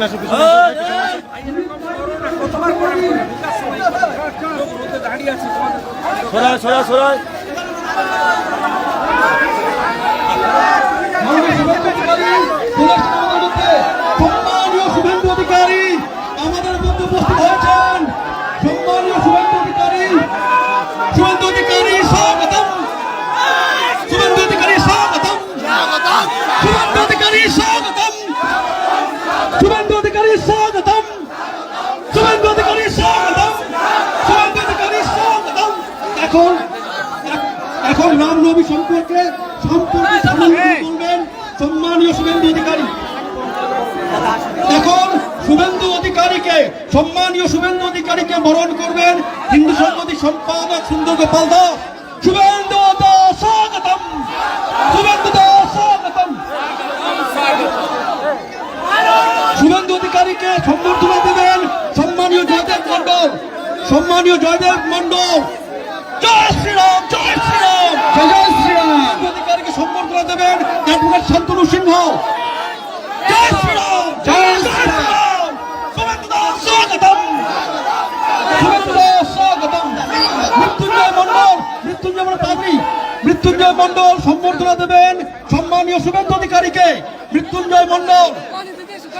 পিছনে আসো পিছনে আসো, পিছনে আসো। সরাই সরাই সরাই মাননীয় শুভেন্দু অধিকারী তুলেছেন আমাদের মধ্যে সম্মানীয় শুভেন্দু অধিকারী আমাদের মধ্যে উপস্থিত হয়েছেন সম্মানীয় শুভেন্দু অধিকারী শুভেন্দু অধিকারী স্বাগতম শুভেন্দু অধিকারী স্বাগতম শুভেন্দু অধিকারী স্বাগতম শুভেন্দু অধিকারী স্বাগতম শুভেন্দু অধিকারী স্বাগতম শুভেন্দু অধিকারী স্বাগতম এখন এখন রামনবমী সম্পর্কে সম্পর্কে সামনে বলবেন সম্মানীয় শুভেন্দু অধিকারী। এখন শুভেন্দু অধিকারীকে সম্মানীয় শুভেন্দু অধিকারীকে বরণ করবেন হিন্দু সংগতি সম্পাদক সুন্দর গোপাল দাস। শুভেন্দু স্বাগতম। শুভেন্দু স্বাগতম। শুভেন্দু অধিকারীকে সম্বর্ধনা দেবেন সম্মানীয় জয়দেব মন্ডল সম্মানীয় জয়দেব মন্ডল জয় শ্রীরাম জয় শ্রীরাম। অধিকারীকে দেবেন অ্যাডভোকেট শান্তনু সিংহ। জয় শ্রীরাম। জয় শ্রীরাম। স্বাগতম। স্বাগতম। মৃত্যুঞ্জয় মন্ডল মৃত্যুঞ্জয় পাগড়ি মৃত্যুঞ্জয় মন্ডল সম্বর্ধনা দেবেন সম্মানীয় শুভেন্দু অধিকারীকে। মৃত্যুঞ্জয় মন্ডল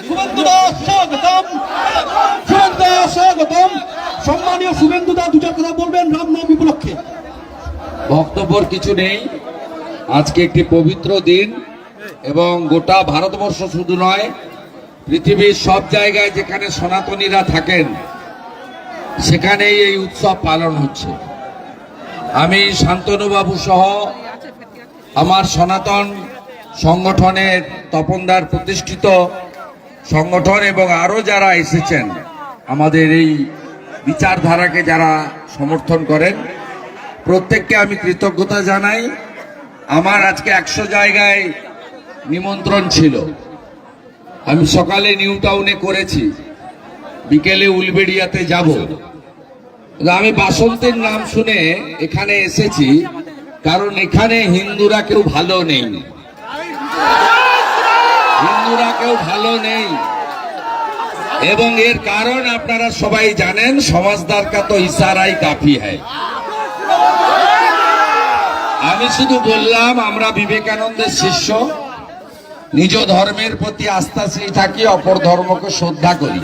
শুভেন্দু দাস স্বাগতম। শুভেন্দু দাস স্বাগতম। সম্মানীয় শুভেন্দু দাস দু চার কথা বলবেন। রামনবমী উপলক্ষে। বক্তব্যর কিছু নেই। আজকে একটি পবিত্র দিন এবং গোটা ভারতবর্ষ শুধু নয়, পৃথিবীর সব জায়গায় যেখানে সনাতনীরা থাকেন, সেখানেই এই উৎসব পালন হচ্ছে। আমি শান্তনুবাবু সহ আমার সনাতন সংগঠনের তপনদার প্রতিষ্ঠিত সংগঠন এবং আরও যারা এসেছেন, আমাদের এই বিচারধারাকে যারা সমর্থন করেন প্রত্যেককে আমি কৃতজ্ঞতা জানাই। আমার আজকে একশো জায়গায় নিমন্ত্রণ ছিল। আমি সকালে নিউ টাউনে করেছি। বিকেলে উলবেড়িয়াতে যাব। আমি বাসন্তের নাম শুনে এখানে এসেছি, কারণ এখানে হিন্দুরা কেউ ভালো নেই। হিন্দুরা কেউ ভালো নেই। এবং এর কারণ আপনারা সবাই জানেন সমাজদার কা তো ইশারাই কাফি হয় আমি শুধু বললাম, আমরা বিবেকানন্দের শিষ্য। নিজ ধর্মের প্রতি আস্থাশীল থাকি, অপর ধর্মকে শ্রদ্ধা করি।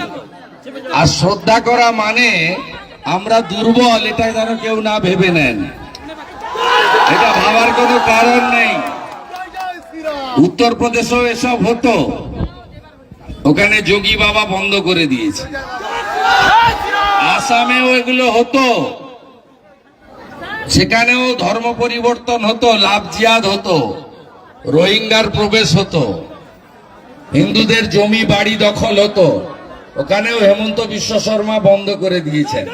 আর শ্রদ্ধা করা মানে আমরা দুর্বল, এটা যেন কেউ না ভেবে নেন। এটা ভাবার কোনো কারণ নেই। উত্তরপ্রদেশেও এসব হতো। ওখানে যোগী বাবা বন্ধ করে দিয়েছে। আসামেও এগুলো হতো। সেখানেও ধর্ম পরিবর্তন হতো, লাভ জিয়াদ হতো, রোহিঙ্গার প্রবেশ হতো, হিন্দুদের জমি বাড়ি দখল হতো। ওখানেও হেমন্ত বিশ্ব শর্মা বন্ধ করে দিয়েছেন।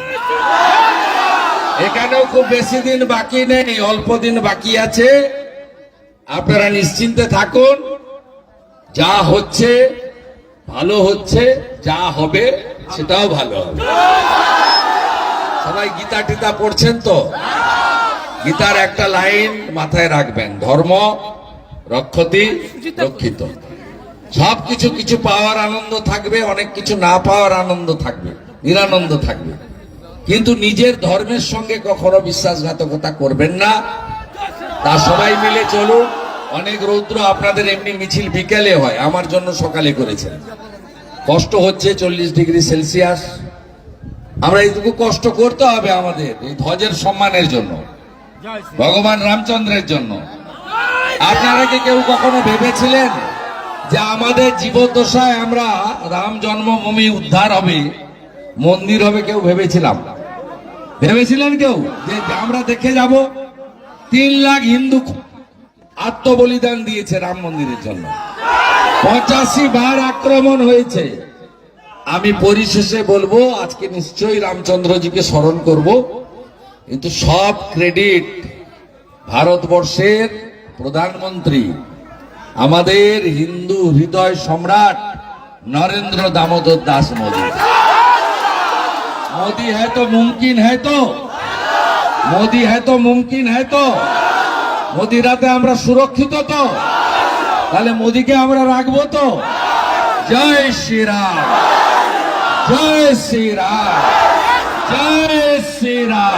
এখানেও খুব বেশি দিন বাকি নেই, অল্প দিন বাকি আছে। আপনারা নিশ্চিন্তে থাকুন, যা হচ্ছে ভালো হচ্ছে, যা হবে সেটাও ভালো হবে। সবাই গীতা টিতা পড়ছেন তো? গীতার একটা লাইন মাথায় রাখবেন। ধর্ম, রক্ষতি, রক্ষিত। সব কিছু কিছু পাওয়ার আনন্দ থাকবে, অনেক কিছু না পাওয়ার আনন্দ থাকবে, নিরানন্দ থাকবে। কিন্তু নিজের ধর্মের সঙ্গে কখনো বিশ্বাসঘাতকতা করবেন না। তা সবাই মিলে চলুন। অনেক রৌদ্র আপনাদের এমনি মিছিল বিকেলে হয়, আমার জন্য সকালে করেছেন। কষ্ট হচ্ছে চল্লিশ ডিগ্রি সেলসিয়াস। আমরা এইটুকু কষ্ট করতে হবে আমাদের এই ধ্বজের সম্মানের জন্য। ভগবান রামচন্দ্রের জন্য। আপনারা কি কেউ কখনো ভেবেছিলেন যে আমাদের জীবদ্দশায় আমরা রাম জন্মভূমি উদ্ধার হবে, মন্দির হবে কেউ ভেবেছিলাম? ভেবেছিলেন কেউ? যে আমরা দেখে যাব, তিন লাখ হিন্দু আত্মবলিদান দিয়েছে রাম মন্দিরের জন্য। পঁচাশি বার আক্রমণ হয়েছে। আমি পরিশেষে বলব, আজকে নিশ্চয়ই রামচন্দ্রজিকে স্মরণ করব। কিন্তু সব ক্রেডিট ভারতবর্ষের প্রধানমন্ত্রী আমাদের হিন্দু হৃদয় সম্রাট নরেন্দ্র দামোদর দাস মোদী मोदी है तो मुमकिन है तो মোদি है तो মুমকিন है तो মোদি রাতে আমরা সুরক্ষিত তো তাহলে মোদিকে আমরা রাখবো তো জয় শ্রীরাম জয় শ্রীরাম জয় শ্রীরাম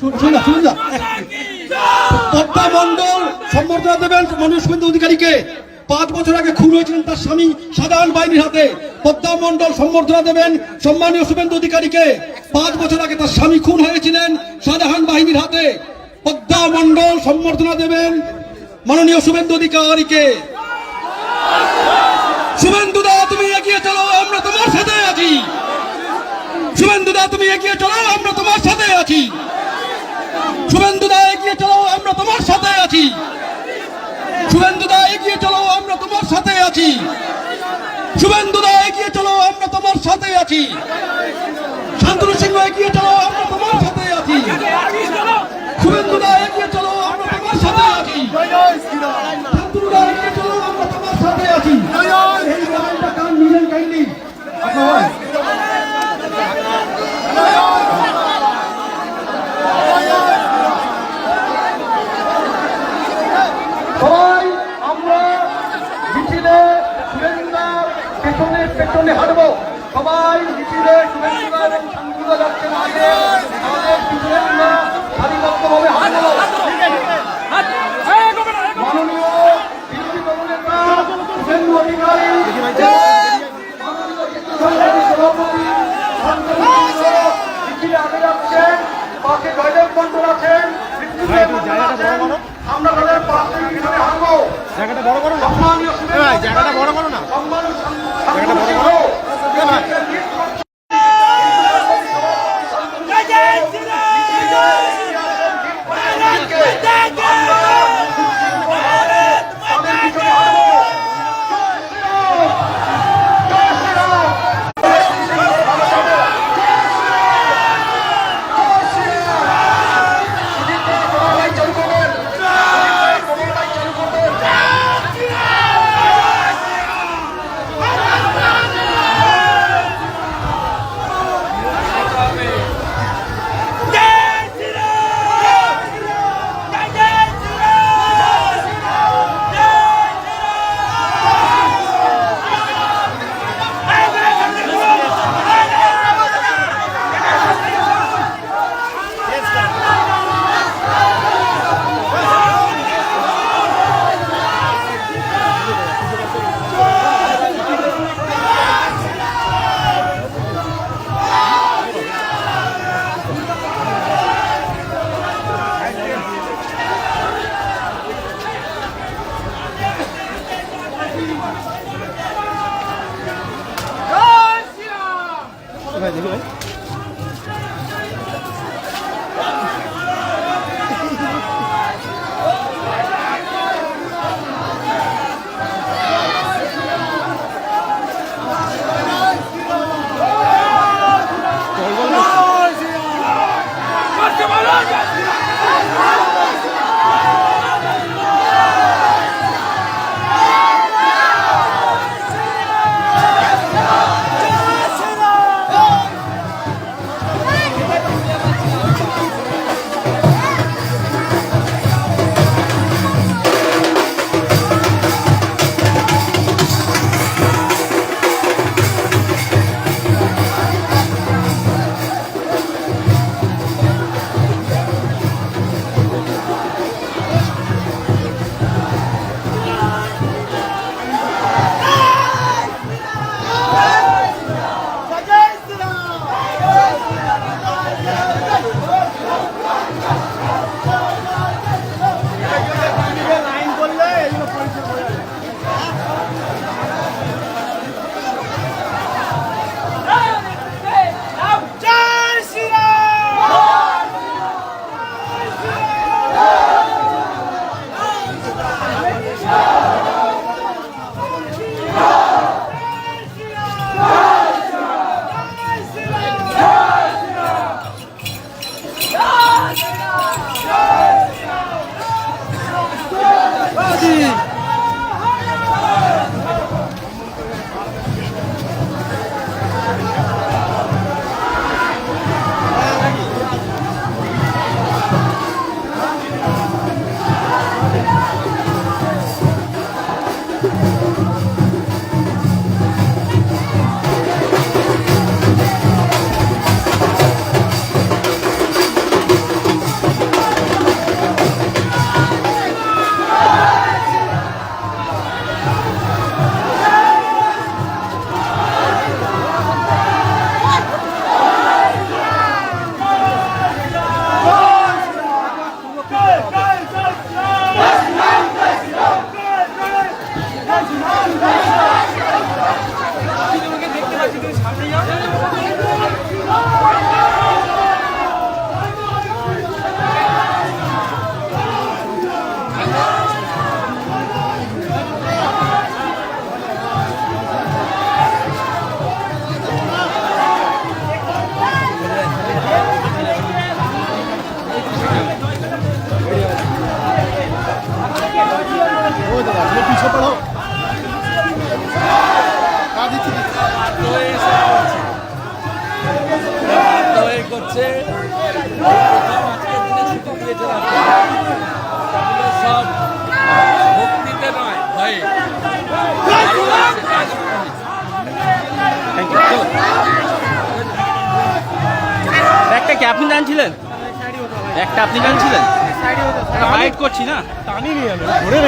শুনুন শুনুন পদ্মা মন্ডল সম্বর্ধনা দেবেন শুভেন্দু অধিকারীকে। পাঁচ বছর আগে খুন হয়েছিলেন তার স্বামী সাধারণ বাহিনীর হাতে। পদ্মা মন্ডল সম্বর্ধনা দেবেন সম্মানীয় শুভেন্দু অধিকারীকে। পাঁচ বছর আগে তার স্বামী খুন হয়েছিলেন সাধারণ বাহিনীর হাতে। পদ্মা মন্ডল সম্বর্ধনা দেবেন মাননীয় শুভেন্দু অধিকারীকে। শুভেন্দু দা তুমি এগিয়ে চলো আমরা তোমার সাথে আছি শুভেন্দু দা তুমি এগিয়ে চলো আমরা তোমার সাথে আছি। শুভেন্দু দা এগিয়ে চলো আমরা তোমার সাথে আছি। শুভেন্দু দা এগিয়ে চলো আমরা তোমার সাথে আছি। শুভেন্দু দা এগিয়ে চলো আমরা তোমার সাথে আছি। শান্তনু সিংহ এগিয়ে চলো আমরা তোমার সাথে আছি। শুভেন্দু দা এগিয়ে চলো আমরা তোমার সাথে আছি। শান্তনু দা এগিয়ে চলো আমরা তোমার সাথে আছি। কান নিলেন কাইন্ডলি। সবাই আমরা মিছিলে শুভেন্দুদার পেছনে পেছনে হাঁটবো। সবাই মিছিলে শুভেন্দুদা এবং শান্তিদা যাচ্ছেন আগে আমাদের আমরা সারিবদ্ধভাবে হাঁটবো মাননীয় বিরোধী দলনেতা শুভেন্দু অধিকারী, মাননীয় সভাপতি মিছিলে আগে যাচ্ছেন। পাশে জয়দেব মন্ডল আছেন আছেন আমরা তাদের পাশে পিছনে হাঁটবো। জায়গাটা বড় করো না। সম্মানীয় জায়গাটা বড় করো না। সম্মান জায়গাটা বড় করো।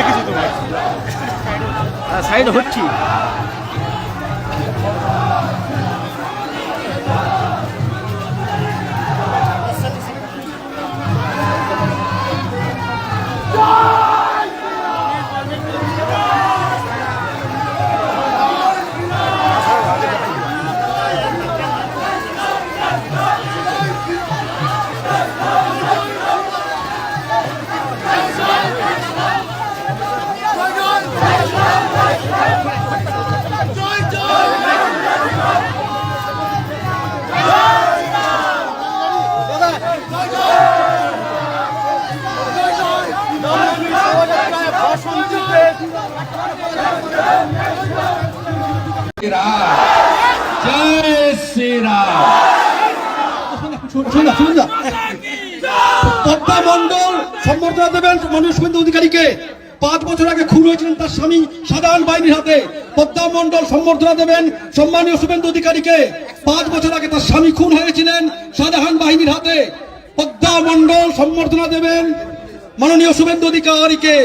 রেখেছি তোমার সাইড হচ্ছি। জয় না। পদ্মা মন্ডল সম্বর্ধনা দেবেন মানুষ শুভেন্দু অধিকারীকে। পাঁচ বছর আগে খুন হয়েছিলেন তার স্বামী সাধারণ বাহিনীর হাতে। পদ্মা মন্ডল সম্বর্ধনা দেবেন সম্মানীয় শুভেন্দু অধিকারীকে। পাঁচ বছর আগে তার স্বামী খুন হয়েছিলেন সাধারণ বাহিনীর হাতে। পদ্মা মন্ডল সম্বর্ধনা দেবেন মাননীয় শুভেন্দু অধিকারীকে।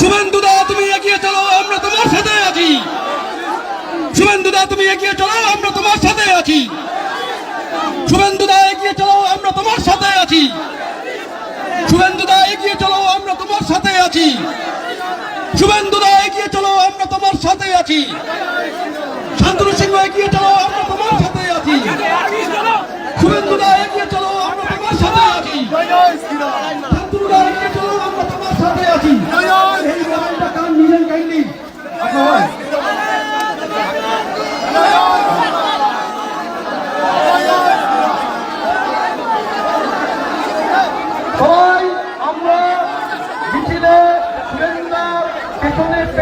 শুভেন্দু দা, তুমি এগিয়ে চলো, আমরা তোমার সাথে আছি। শুভেন্দু দা, তুমি এগিয়ে চলো, আমরা তোমার সাথে আছি। শুভেন্দু দা এগিয়ে চলো আমরা তোমার সাথে আছি। শুভেন্দু দা এগিয়ে চলো আমরা তোমার সাথে আছি। শুভেন্দু দা এগিয়ে চলো আমরা তোমার সাথে আছি। শান্তনু সিংহ এগিয়ে চলো আমরা তোমার সাথে আছি। শুভেন্দু দা এগিয়ে চলো আমরা তোমার সাথে আছি। শান্তনু দা এগিয়ে চলো আমরা তোমার সাথে আছি। এই কান নিলেন কাইন্ডলি আপনার সবাই আমরা মিছিলে শুভেন্দুদার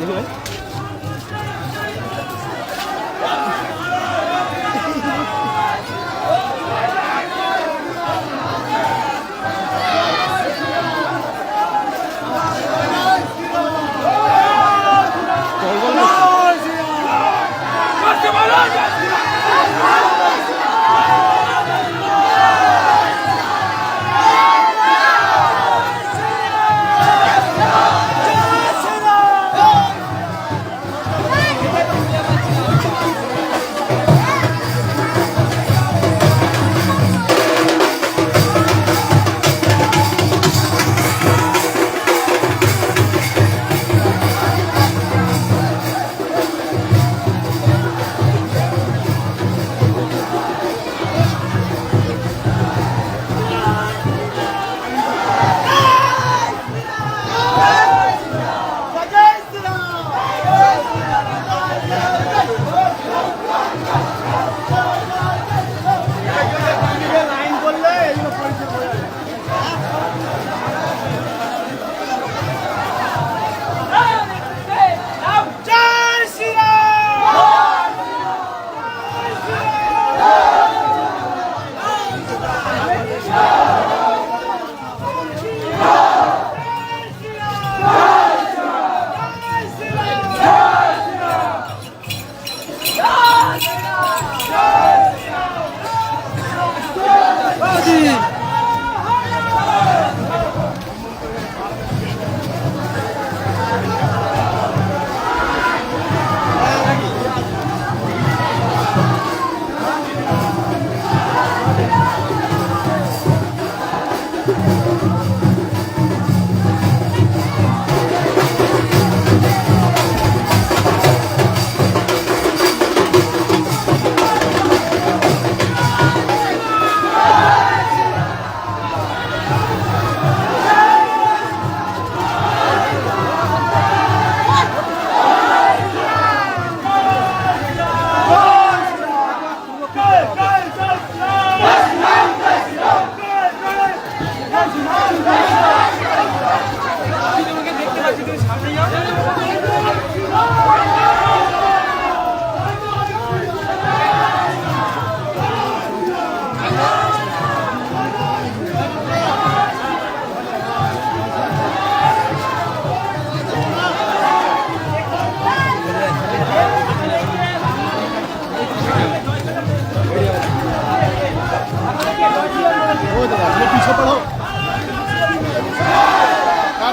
你说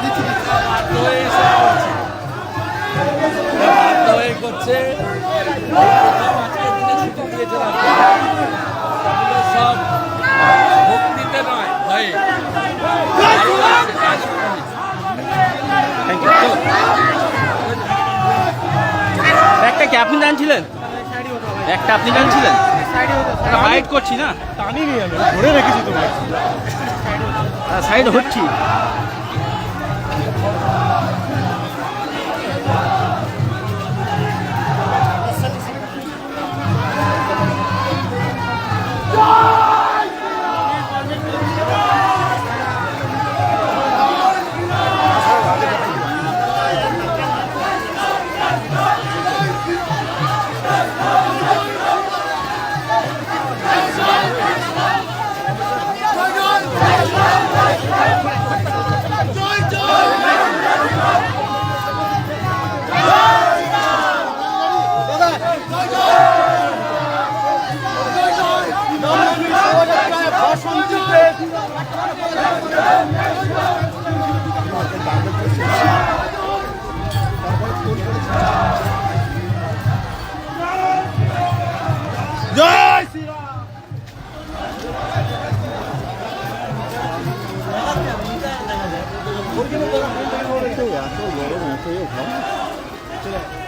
দিয়েছে রাজ্যপাল। এগুলো সব নয় একটা কি আপনি জানছিলেন? একটা আপনি জানছিলেন? একটা করছি না টানি নি আমি ধরে রেখেছি তোমার সাইড হচ্ছি। 呀，这我的免费又跑。对。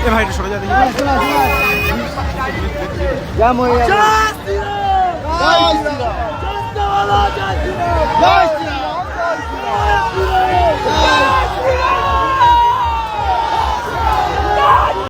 এ ভাই একটু সরে যা দেখি। জ্যাম হয়ে যাবে জয়